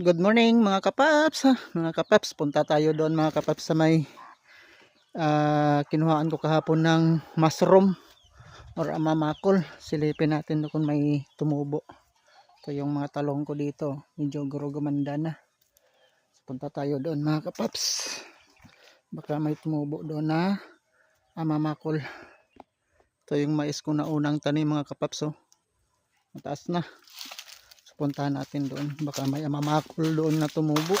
Good morning mga kapaps. ha. Mga kapaps, punta tayo doon mga kapaps sa may ah, kinuhaan ko kahapon ng mushroom or amamakol. Silipin natin doon kung may tumubo. Ito yung mga talong ko dito. Medyo gumanda na. Punta tayo doon mga kapaps. Baka may tumubo doon na amamakol. Ito yung mais ko na unang tanim mga kapaps. Oh. Mataas na. Puntahan natin doon. Baka may amamakul doon na tumubo.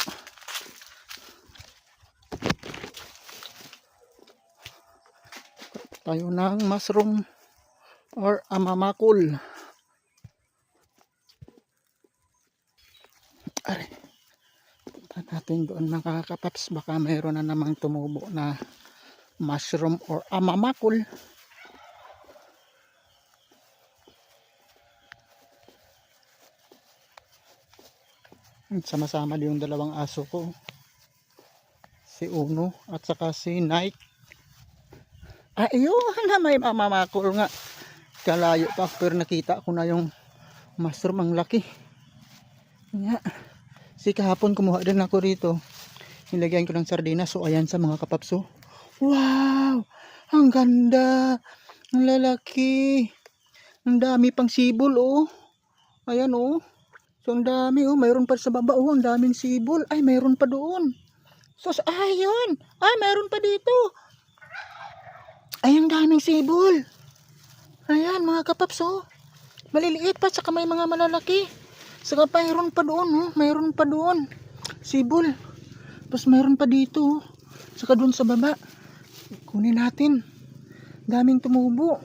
Tayo ng mushroom or amamakul. Ay. Puntahan natin doon mga kakapaps. Baka mayroon na namang tumubo na mushroom or amamakul. Sama-sama yung dalawang aso ko. Si Uno at saka si Nike. Ayun na may mamamakol nga. Kalayo pa pero nakita ko na yung mushroom ang laki. Nga. Si kahapon kumuha din ako rito. Nilagyan ko ng sardinas. So ayan sa mga kapapso. Wow! Ang ganda! Ang lalaki! Ang dami pang sibol oh. Ayan oh. So, ang dami, oh. Mayroon pa sa baba, oh. Ang daming sibol. Ay, mayroon pa doon. So, ayun. Ay, mayroon pa dito. Ay, ang daming sibol. Ayan, mga kapaps, oh. Maliliit pa, saka may mga malalaki. Saka mayroon pa doon, oh. Mayroon pa doon. Sibol. Tapos mayroon pa dito, oh. Saka doon sa baba. Kunin natin. Daming tumubo.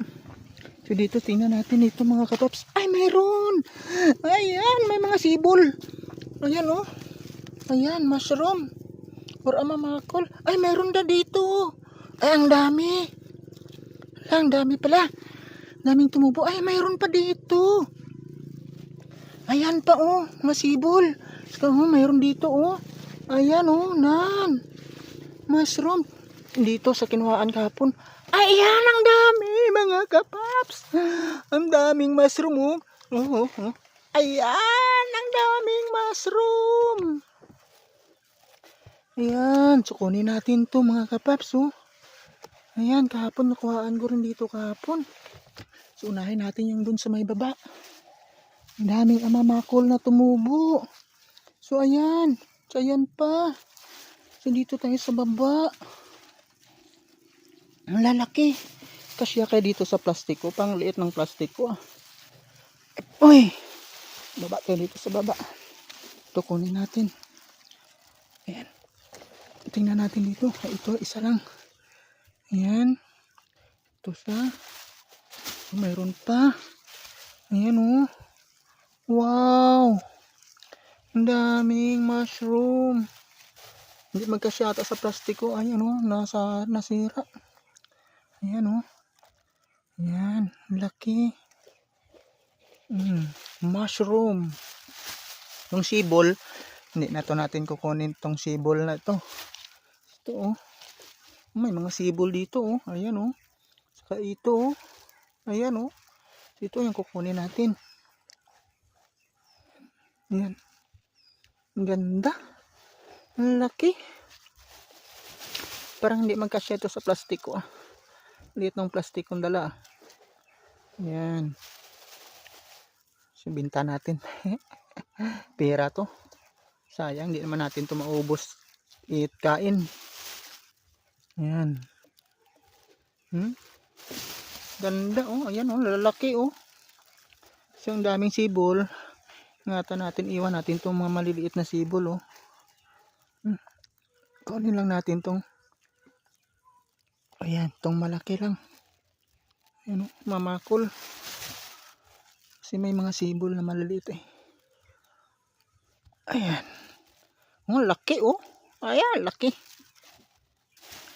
So dito tingnan natin ito mga katops. Ay mayroon. Ayan may mga sibol. Ayan oh. Ayan mushroom. Or amamakol. Ay mayroon na dito. Ay ang dami. Ang dami pala. Daming tumubo. Ay mayroon pa dito. Ayan pa oh. Mga sibol. Saka oh mayroon dito oh. Ayan oh. Nan. Mushroom. Dito sa kinuhaan kahapon. Ayan, ang dami, mga kapaps. Ang daming mushroom, oh. Oh, oh, oh. Ayan, ang daming mushroom. Ayan, so kunin natin to mga kapaps, oh. Ayan, kahapon nakuhaan ko rin dito kahapon. So unahin natin yung dun sa may baba. Ang daming amamakol na tumubo. So ayan, so ayan pa. So dito tayo sa baba. Ang lalaki. Kasya kayo dito sa plastiko. Pang liit ng plastiko ah. Uy! Baba tayo dito sa baba. Ito kunin natin. Ayan. Tingnan natin dito. Ito, isa lang. Ayan. Ito sa. Mayroon pa. Ayan oh. Wow! Ang daming mushroom. Hindi magkasyata sa plastiko. Ayan oh. Nasa, nasira. Ayan oh. Ayan, laki. Mm, mushroom. Yung sibol, hindi na to natin kukunin tong sibol na to. Ito oh. May mga sibol dito oh. Ayan oh. Saka ito oh. Ayan oh. Ito yung kukunin natin. Ayan. Ganda. Laki. Parang hindi magkasya ito sa plastiko ah liit ng plastic kong dala. Yan. Subinta natin. Pera to. Sayang, di naman natin to maubos. Eat kain. Yan. Hmm? Ganda oh. Ayan oh. Lalaki oh. So, ang daming sibol. Ingatan natin. Iwan natin tong mga maliliit na sibol oh. Hmm. Kunin lang natin tong Ayan, tong malaki lang. Ayan, mamakol. Kasi may mga sibol na maliliit eh. Ayan. Oh, laki oh. Ayan, laki.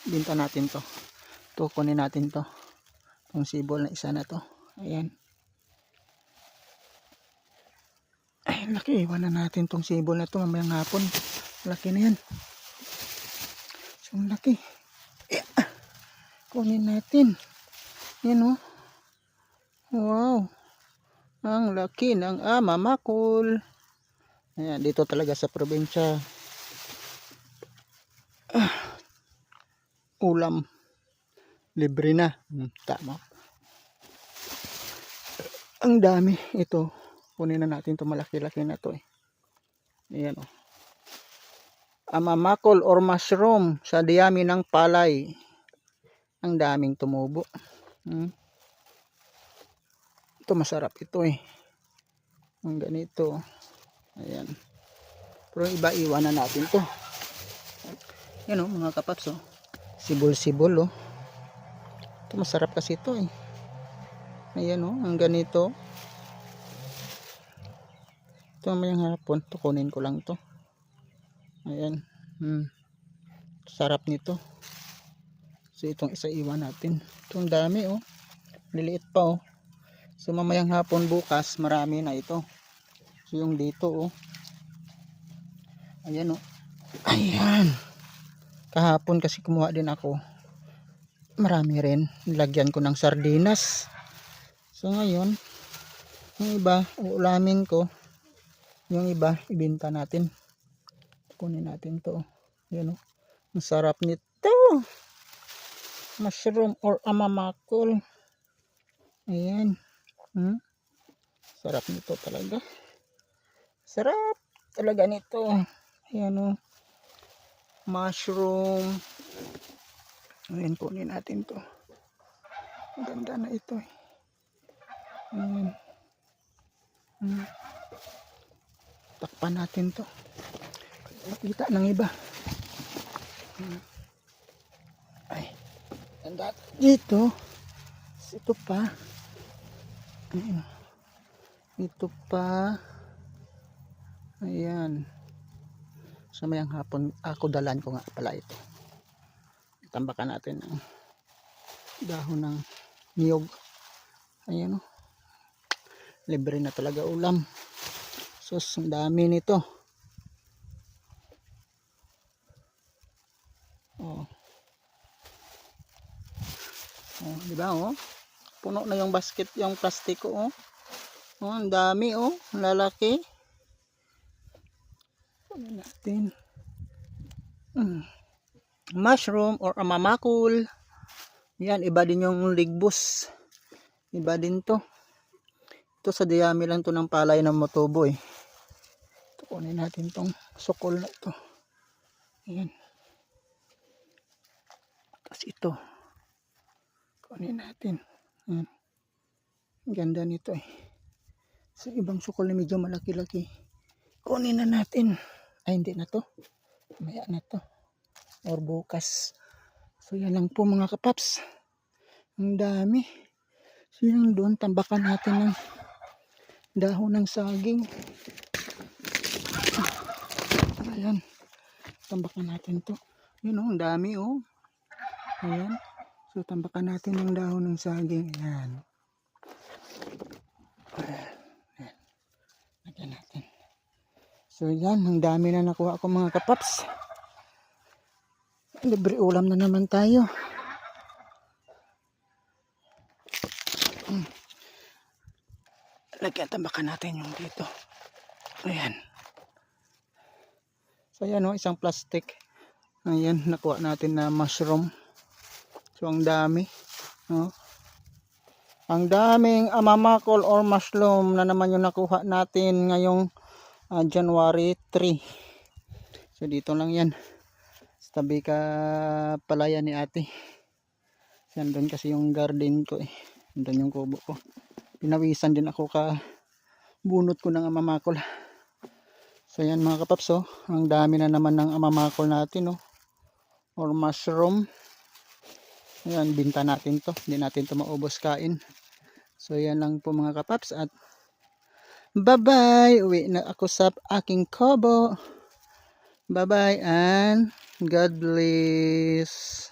Binta natin to. To, kunin natin to. Tong sibol na isa na to. Ayan. Ay, laki. Iwanan natin tong sibol na to mamayang hapon. Laki na yan. So, laki. Kunin natin yan o wow ang laki ng amamakol Ayan, dito talaga sa probinsya. Ah, ulam. Libre na. Hmm, tama. Ang dami. Ito. Kunin na natin to malaki-laki na to eh. Ayan o. Amamakol or mushroom sa diyami ng palay. Ang daming tumubo. Hmm. Ito masarap ito eh. Ang ganito. Ayan. Pero iba iwan na natin to. Yan o mga kapaps o. Sibol-sibol o. Ito masarap kasi ito eh. Ayan o. Ang ganito. Ito mamayang hapon. Ito kunin ko lang to. Ayan. Hmm. Sarap nito. So itong isa iwan natin. Itong dami oh. Liliit pa oh. So mamayang hapon bukas marami na ito. So yung dito oh. Ayan oh. Ayan. Kahapon kasi kumuha din ako. Marami rin. Nilagyan ko ng sardinas. So ngayon, yung iba, uulamin ko. Yung iba, ibenta natin. Kunin natin to. Yan oh. Ang sarap nito. Mushroom or amamakol. Ayan. Hmm? Sarap nito talaga. Sarap talaga nito. Ayan oh. Mushroom. Ayan, kunin natin to. Ang ganda na ito eh. Ayan. Hmm. Takpan natin to. Makita ng iba. Hmm. Ganda. Dito. Ito pa. Ayan. Ito pa. Ayan. Sa mayang hapon, ako dalan ko nga pala ito. Tambakan natin ang dahon ng niyog. Ayan o. Libre na talaga ulam. Sus, ang dami nito. Di ba oh? Puno na yung basket, yung plastiko oh. Oh, ang dami oh, lalaki. Ano natin? Hmm. Mushroom or amamakul. Yan, iba din yung ligbus. Iba din to. Ito sa diyami lang to ng palay ng motobo eh. Ito, kunin natin tong sukol na ito. Ayan. Tapos ito. Kunin natin. Ayan. Ganda nito eh. Sa ibang sukol na medyo malaki-laki. Kunin na natin. Ay, hindi na to. Maya na to. Or bukas. So, yan lang po mga kapaps. Ang dami. So, yun doon. Tambakan natin ng dahon ng saging. Ayan. Tambakan natin to. Yun oh, ang dami oh. Ayan. So, tambakan natin ng dahon ng saging. Ayan. Ayan. Lagyan natin. So, yan. Ang dami na nakuha ko mga kapaps. Libre ulam na naman tayo. Hmm. Lagyan tambakan natin yung dito. Ayan. So, ayan o. Isang plastic. Ayan. Nakuha natin na mushroom. So, ang dami. No? Ang daming amamakol or mushroom na naman yung nakuha natin ngayong ah, January 3. So, dito lang yan. Sa tabi ka palaya ni ate. Yan doon kasi yung garden ko eh. Doon yung kubo ko. Pinawisan din ako ka bunot ko ng amamakol. So yan mga kapaps oh. Ang dami na naman ng amamakol natin oh. Or mushroom. Ayan, binta natin to. Hindi natin to maubos kain. So yan lang po mga kapaps at bye-bye. Uwi na ako sa aking kobo. Bye-bye and God bless.